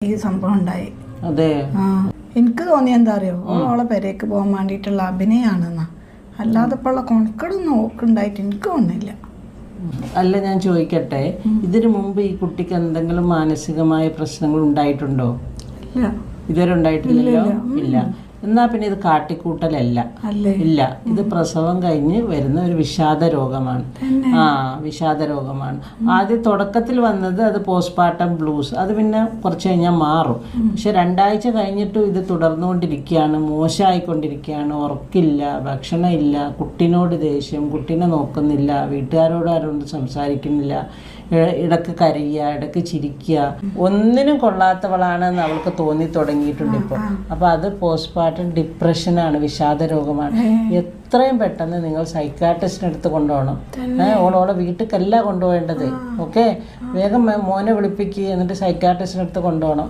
ഈ സംഭവം ഉണ്ടായി. അതെ. എനിക്ക് തോന്നിയ എന്താ അറിയോ? ഓളെ പെരേക്ക് പോകാൻ വേണ്ടിട്ടുള്ള അഭിനയാണെന്നാ. അല്ലാതെ ഇപ്പോൾ ഉള്ള കൊണക്കടൊന്നും ഓക്കുണ്ടായിട്ട് എനിക്ക് തോന്നില്ല അല്ല ഞാൻ ചോദിക്കട്ടെ ഇതിനു മുമ്പ് ഈ കുട്ടിക്ക് എന്തെങ്കിലും മാനസികമായ പ്രശ്നങ്ങൾ ഉണ്ടായിട്ടുണ്ടോ? ഇല്ല. ഇതുവരെ ഉണ്ടായിട്ടില്ലല്ലോ? ഇല്ല. എന്നാ പിന്നെ ഇത് കാട്ടിക്കൂട്ടലല്ല. ഇല്ല. ഇത് പ്രസവം കഴിഞ്ഞ് വരുന്ന ഒരു വിഷാദ രോഗമാണ്. ആ വിഷാദ രോഗമാണ്. ആദ്യം തുടക്കത്തിൽ വന്നത് അത് പോസ്റ്റ്മോർട്ടം ബ്ലൂസ്. അത് പിന്നെ കുറച്ച് കഴിഞ്ഞാൽ മാറും. പക്ഷെ രണ്ടാഴ്ച കഴിഞ്ഞിട്ടും ഇത് തുടർന്നുകൊണ്ടിരിക്കുകയാണ്. മോശമായിക്കൊണ്ടിരിക്കുകയാണ്. ഉറക്കില്ല. ഭക്ഷണം ഇല്ല കുട്ടിനോട് ദേഷ്യം. കുട്ടീനെ നോക്കുന്നില്ല. വീട്ടുകാരോട് ആരോട് സംസാരിക്കുന്നില്ല. ഇടയ്ക്ക് കരയുക ഇടയ്ക്ക് ചിരിക്കുക. ഒന്നിനും കൊള്ളാത്തവളാണെന്ന് അവൾക്ക് തോന്നി തുടങ്ങിയിട്ടുണ്ട് ഇപ്പോൾ. അപ്പോൾ അത് പോസ്റ്റ്മോർട്ടം ഡിപ്രഷനാണ് വിഷാദ രോഗമാണ്. എത്രയും പെട്ടെന്ന് നിങ്ങൾ സൈക്കാട്രിസ്റ്റിന് അടുത്ത് കൊണ്ടുപോകണം. ഏഹ് ഓളോളെ വീട്ടിലേക്കല്ല കൊണ്ടുപോകേണ്ടത്. ഓക്കെ? വേഗം മോനെ വിളിപ്പിക്കുക എന്നിട്ട് സൈക്കാട്രിസ്റ്റിന് അടുത്ത് കൊണ്ടുപോകണം.